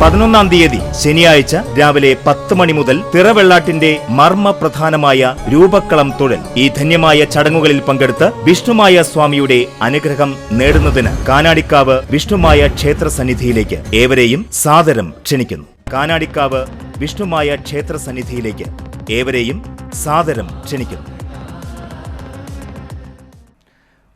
പതിനൊന്നാം തീയതി ശനിയാഴ്ച രാവിലെ പത്ത് മണി മുതൽ തിറവെള്ളാട്ടിന്റെ മർമ്മ പ്രധാനമായ രൂപക്കളം തൊഴൽ ഈ ധന്യമായ ചടങ്ങുകളിൽ പങ്കെടുത്ത് വിഷ്ണുമായ സ്വാമിയുടെ അനുഗ്രഹം നേടുന്നതിന് കാനാടിക്കാവ് വിഷ്ണുമായ ക്ഷേത്ര സന്നിധിയിലേക്ക് ഏവരെയും സാദരം ക്ഷണിക്കുന്നു. കാനാടിക്കാവ് വിഷ്ണുമായ ക്ഷേത്ര സന്നിധിയിലേക്ക് ഏവരെയും സാദരം ക്ഷണിക്കുന്നു.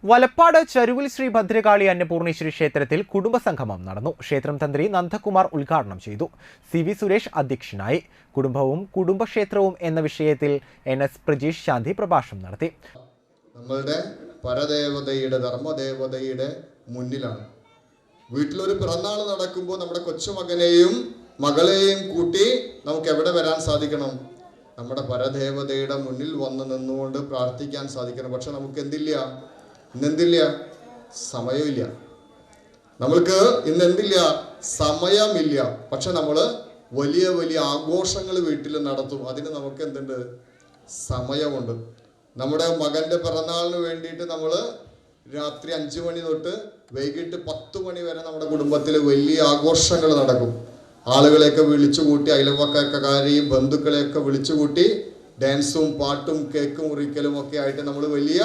വലപ്പാട് ചരുവിൽ ശ്രീ ഭദ്രകാളി അന്നപൂർണേശ്വരി ക്ഷേത്രത്തിൽ കുടുംബസംഗമം നടന്നു. ക്ഷേത്രം തന്ത്രി നന്ദകുമാർ ഉദ്ഘാടനം ചെയ്തു. സി വി സുരേഷ് അധ്യക്ഷനായി. കുടുംബവും കുടുംബക്ഷേത്രവും എന്ന വിഷയത്തിൽ എൻ എസ് പ്രജീഷ് ശാന്തി പ്രഭാഷണം നടത്തി. നമ്മളുടെ പരദേവതയുടെ ധർമ്മദേവതയുടെ മുന്നിലാണ്. വീട്ടിലൊരു പിറന്നാൾ നടക്കുമ്പോൾ നമ്മുടെ കൊച്ചുമകനെയും മകളെയും കൂട്ടി നമുക്ക് എവിടെ വരാൻ സാധിക്കണം? നമ്മുടെ പരദേവതയുടെ മുന്നിൽ വന്ന് നിന്നുകൊണ്ട് പ്രാർത്ഥിക്കാൻ സാധിക്കണം. പക്ഷെ നമുക്ക് എന്തില്ല ഇന്നെന്തില്ല? സമയമില്ല. നമ്മൾക്ക് ഇന്ന് എന്തില്ല സമയമില്ല. പക്ഷെ നമ്മൾ വലിയ വലിയ ആഘോഷങ്ങൾ വീട്ടിൽ നടത്തും. അതിന് നമുക്ക് എന്തുണ്ട്? സമയമുണ്ട്. നമ്മുടെ മകന്റെ പിറന്നാളിന് വേണ്ടിയിട്ട് നമ്മൾ രാത്രി അഞ്ചു മണി തൊട്ട് വൈകിട്ട് പത്ത് മണി വരെ നമ്മുടെ കുടുംബത്തിൽ വലിയ ആഘോഷങ്ങൾ നടക്കും. ആളുകളെയൊക്കെ വിളിച്ചു കൂട്ടി അയൽവക്കക്കാരെയും ബന്ധുക്കളെയൊക്കെ വിളിച്ചു കൂട്ടി ഡാൻസും പാട്ടും കേക്കും മുറിക്കലും ഒക്കെ ആയിട്ട് നമ്മൾ വലിയ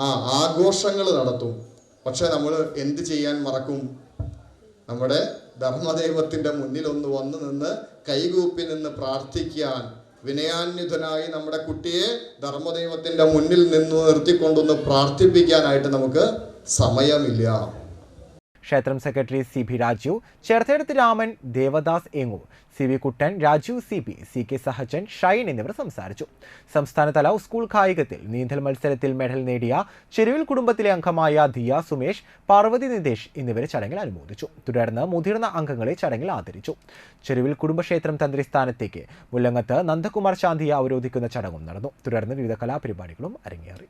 ആ ആഘോഷങ്ങൾ നടത്തും. പക്ഷെ നമ്മൾ എന്ത് ചെയ്യാൻ മറക്കും? നമ്മുടെ ധർമ്മദൈവത്തിന്റെ മുന്നിൽ ഒന്ന് വന്നു നിന്ന് കൈകൂപ്പി നിന്ന് പ്രാർത്ഥിക്കാൻ വിനയാന്യുതനായി നമ്മുടെ കുട്ടിയെ ധർമ്മദൈവത്തിന്റെ മുന്നിൽ നിന്ന് നിർത്തിക്കൊണ്ടൊന്ന് പ്രാർത്ഥിപ്പിക്കാനായിട്ട് നമുക്ക് സമയമില്ല. ക്ഷേത്രം secretary C B Raju Cherthedath Raman Devadas എങ്ങു C V Kuttan Raju C B C K Sahajan Shine എന്നിവർ സംസാരിച്ചു. സംസ്ഥാനതല സ്കൂൾ കായികത്തിൽ നീന്തൽ മത്സരത്തിൽ മെഡൽ നേടിയ ചെരുവിൽ കുടുംബത്തിലെ അംഗമായ ദിയ സുമേഷ് പാർവതി നിതേഷ് എന്നിവരെ ചടങ്ങിൽ അനുമോദിച്ചു. തുടർന്ന് മുതിർന്ന അംഗങ്ങളെ ചടങ്ങിൽ ആദരിച്ചു. ചെരുവിൽ കുടുംബക്ഷേത്രം തന്ത്രി സ്ഥാനത്തേക്ക് മുല്ലങ്ങത്ത് നന്ദകുമാർ ശാന്തിയെ അവരോധിക്കുന്ന ചടങ്ങും നടന്നു. തുടർന്ന് വിവിധ കലാപരിപാടികളും അരങ്ങേറി.